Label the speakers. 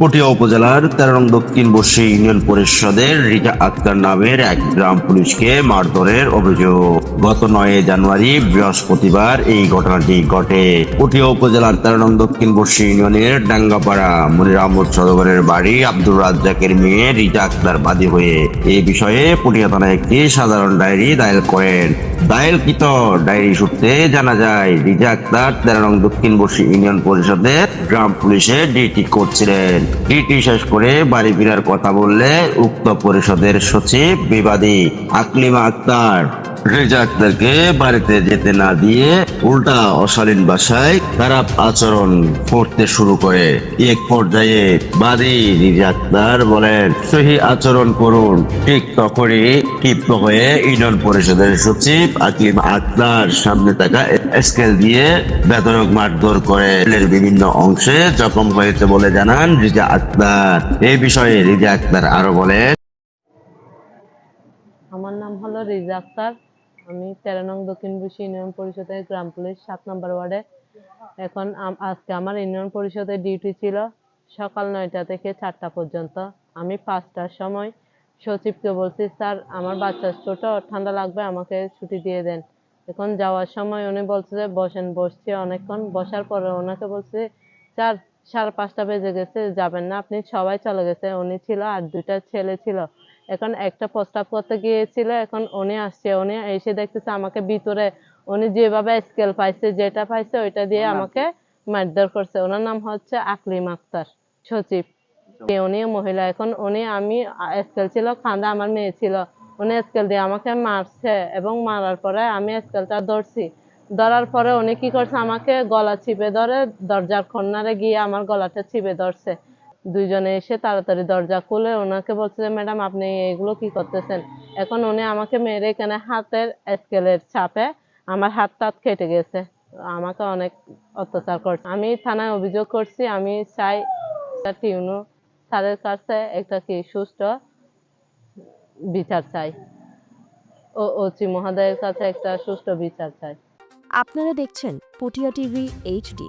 Speaker 1: পটিয়া উপজেলার তেরো নং দক্ষিণ বর্ষী ইউনিয়ন পরিষদের রিটা আক্তার নামের এক গ্রাম পুলিশকে মারধরের অভিযোগ। গত নয় জানুয়ারি বৃহস্পতিবার এই ঘটনাটি ঘটে। পটিয়া উপজেলার তেরো নং দক্ষিণ বর্ষী ইউনিয়নের ডাঙ্গাপাড়া মনির আহমদ সদগরের বাড়ি আব্দুর রাজ্জাকের মেয়ে রিটা আক্তার বাদী হয়ে এই বিষয়ে পটিয়া থানায় একটি সাধারণ ডায়েরি দায়ের করেন। দায়েরকৃত ডায়েরি সূত্রে জানা যায় রিজা আক্তার তেরো নং দক্ষিণ বর্ষী ইউনিয়ন পরিষদের গ্রাম পুলিশে ডিউটি করছিলেন। ডিউটি করে বাড়ি ফেরার কথা বললে উক্ত পরিষদের সচিব বিবাদী আকলিমা আক্তার। রেজা আক্তারকে বাড়িতে যেতে না দিয়ে উল্টা অশালীন ভাষায় খারাপ আচরণ করতে শুরু করে। এক পর্যায়ে বাদী রিজা আক্তার বলেন, সহি আচরণ করুন। ঠিক তখনই ক্ষিপ্ত হয়ে ইউনিয়ন পরিষদের সচিব আকিম সামনে থাকা স্কেল দিয়ে বেতনক মারধর করে বিভিন্ন অংশে জখম হয়েছে বলে জানান রিজা আক্তার। এই বিষয়ে রিজা আক্তার আরও বলেন,
Speaker 2: আমার নাম হলো রিজা আক্তার। আমি তেরো নং দক্ষিণ বুশি ইউনিয়ন পরিষদের গ্রাম পুলিশ সাত নম্বর ওয়ার্ডে। এখন আজকে আমার ইউনিয়ন পরিষদের ডিউটি ছিল সকাল নয়টা থেকে চারটা পর্যন্ত। আমি পাঁচটার সময় সচিবকে বলছি, স্যার, আমার বাচ্চা ছোট, ঠান্ডা লাগবে, আমাকে ছুটি দিয়ে দেন। এখন যাওয়ার সময় উনি বলছে যে, বসেন, বসছি অনেকক্ষণ। বসার পরে ওনাকে বলছি, স্যার, সাড়ে পাঁচটা বেজে গেছে, যাবেন না, আপনি সবাই চলে গেছে। উনি ছিল আর দুইটা ছেলে ছিল। এখন একটা প্রস্তাব করতে গিয়েছিল এখন উনি আসছে উনি এসে দেখতেছে আমাকে ভিতরে উনি যেভাবে স্কেল পাইছে যেটা পাইছে ওইটা দিয়ে আমাকে মারধর করছে। ওনার নাম হচ্ছে আকলিম আক্তার সচিব। উনি মহিলা এখন উনি আমি স্কেল ছিল খান্দা আমার মেয়ে ছিল উনি স্কেল দিয়ে আমাকে মারছে এবং মারার পরে আমি স্কেলটা ধরছি। ধরার পরে উনি কি করছে আমাকে গলা চিপে ধরে দরজার কর্নারে গিয়ে আমার গলাটা চিপে ধরছে। দুইজনে এসে তাড়াতাড়ি দরজা খুলে ওনাকে বলছে যে, ম্যাডাম, আপনি এগুলো কি করতেছেন? এখন উনি আমাকে মেরে এখানে হাতের স্কেলের চাপে আমার হাত টাত কেটে গেছে। আমাকে অনেক অত্যাচার করছে। আমি থানায় অভিযোগ করছি, আমি চাই টিউনু স্যারের কাছে একটা কি সুস্থ বিচার চাই। ও, ওচি মহোদয়ের কাছে একটা সুষ্ঠু বিচার চাই।
Speaker 3: আপনারা দেখছেন পটিয়া টিভি এইচডি।